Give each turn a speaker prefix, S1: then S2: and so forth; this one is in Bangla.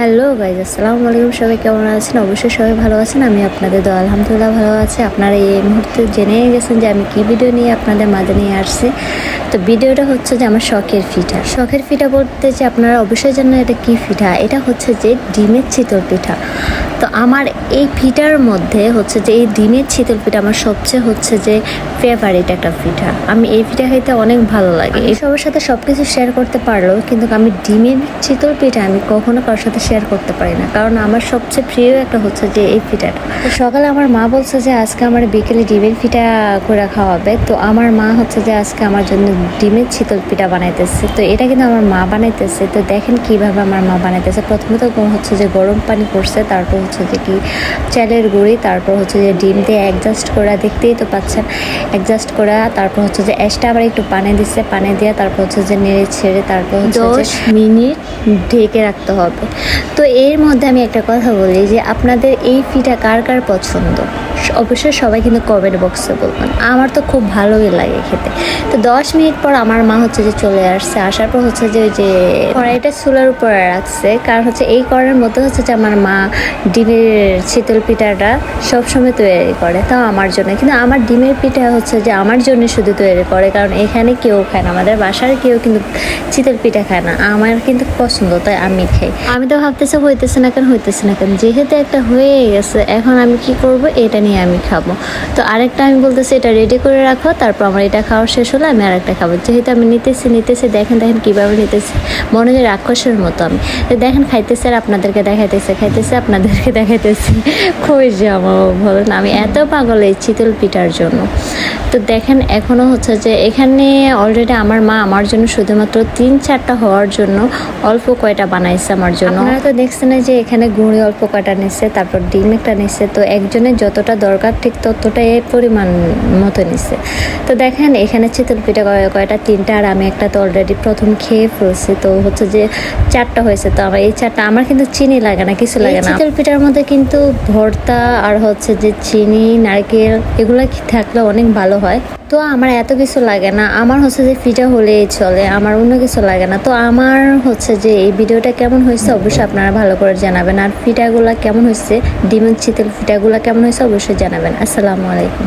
S1: হ্যালো গাইজ, আসসালামু আলাইকুম। সবাই কেমন আছেন? অবশ্যই সবাই ভালো আছেন। আমি আপনাদের তো আলহামদুলিল্লাহ ভালো আছে। আপনারা এই মুহূর্তে জেনে গেছেন যে আমি কি ভিডিও নিয়ে আপনাদের মাঝে নিয়ে আসছি। তো ভিডিওটা হচ্ছে যে আমার শখের পিঠা শখের পিঠা বলতে যে আপনারা অবশ্যই জানেন এটা কি পিঠা এটা হচ্ছে যে ডিমের চিতল পিঠা। তো আমার এই পিঠার মধ্যে হচ্ছে যে এই ডিমের চিতল পিঠা আমার সবচেয়ে হচ্ছে যে ফেভারিট একটা পিঠা আমি এই পিঠা খেতে অনেক ভালো লাগে। এই সবার সাথে সব কিছু শেয়ার করতে পারলেও কিন্তু আমি ডিমের চিতল পিঠা আমি কখনো কারোর সাথে শেয়ার করতে পারি না। কারণ আমার সবচেয়ে প্রিয় একটা হচ্ছে যে এই পিঠাটা সকালে আমার মা বলছে যে আজকে আমার বিকেলে ডিমের পিঠা করে খাওয়াবে। তো আমার মা হচ্ছে যে আজকে আমার জন্য ডিমের চিতল পিঠা বানাইতেছে। তো এটা কিন্তু আমার মা বানাইতেছে। তো দেখেন কীভাবে আমার মা বানাইতেছে। প্রথমত হচ্ছে যে গরম পানি করছে, তারপর হচ্ছে যে কি চালের গুঁড়ি, তারপর হচ্ছে যে ডিম দিয়ে অ্যাডজাস্ট করা, দেখতেই তো পাচ্ছেন। অ্যাডজাস্ট করা, তারপর হচ্ছে যে এক্সট্রা আবার একটু পানি দিচ্ছে, পানি দিয়ে তারপর হচ্ছে যে নেড়ে ছেড়ে তারপর হচ্ছে দশ মিনিট ঢেকে রাখতে হবে। তো এর মধ্যে আমি একটা কথা বলি যে আপনাদের এই ফিটা কার কার পছন্দ? অবশ্যই সবাই কিন্তু কমেন্ট বক্সে বলবেন। আমার তো খুব ভালোই লাগে খেতে। তো দশ মিনিট পর আমার মা হচ্ছে যে চলে আসছে। আসার পর হচ্ছে যে ওই যে কড়াইটা চুলার উপরে রাখছে। কারণ হচ্ছে এই কড়াইয়ের মধ্যে হচ্ছে যে আমার মা ডিমের শীতল পিঠাটা সবসময় তৈরি করে। তাও আমার জন্য। কিন্তু আমার ডিমের পিঠা হচ্ছে যে আমার জন্য শুধু তৈরি করে। কারণ এখানে কেউ খায় না। আমাদের বাসার কেউ কিন্তু শীতল পিঠা খায় না। আমার কিন্তু পছন্দ, তাই আমি খাই। আমি তো ভাবতেছি হইতেছে না কেন, হইতেছে না কেন। যেহেতু একটা হয়ে গেছে, এখন আমি কি করব, এটা নিয়ে আমি খাব। তো আরেকটা আমি বলতেছি, এটা রেডি করে রাখো, তারপর আমার এটা খাওয়া শেষ হলে আমি আরেকটা খাব। যেহেতু আমি নিতেছি নিতেছি, দেখেন দেখেন কীভাবে নিতেছি। মনে হয় রাক্ষসের মতো আমি। তো দেখেন খাইতেছে আর আপনাদেরকে দেখাইতেছে, খাইতেছে, আপনাদেরকে দেখাইতেছি। খুবই জামা বলেন আমি এত পাগল এই চিতল পিঠার জন্য। তো দেখেন এখনও হচ্ছে যে এখানে অলরেডি আমার মা আমার জন্য শুধুমাত্র তিন চারটা হওয়ার জন্য অল্প কয়টা বানাইছে আমার জন্য। আপনারা তো দেখছেন যে এখানে গুঁড়ি অল্প কয়টা নিচ্ছে তারপর ডিম একটা নিচ্ছে তো একজনের যতটা দরকার ঠিক ততটা এই পরিমাণ মতো নিচ্ছে তো দেখেন এখানে চিতল পিঠা কয়- কয়টা? তিনটা আর আমি একটা তো অলরেডি প্রথম খেয়ে ফেলছি। তো হচ্ছে যে চারটা হয়েছে। তো আমার এই চারটা আমার কিন্তু চিনি লাগে না কিছু লাগে না। চিতল পিঠার মধ্যে কিন্তু ভর্তা আর হচ্ছে যে চিনি নারকেল এগুলো থাকলে অনেক ভালো হয়। তো আমার এত কিছু লাগে না। আমার হচ্ছে যে পিঠা হলেই চলে আমার অন্য কিছু লাগে না। তো আমার হচ্ছে যে এই ভিডিওটা কেমন হয়েছে অবশ্যই আপনারা ভালো করে জানাবেন। আর পিঠাগুলো কেমন হয়েছে? ডিমের চিতল পিঠাগুলো কেমন হয়েছে অবশ্যই জানাবেন। আসসালামু আলাইকুম।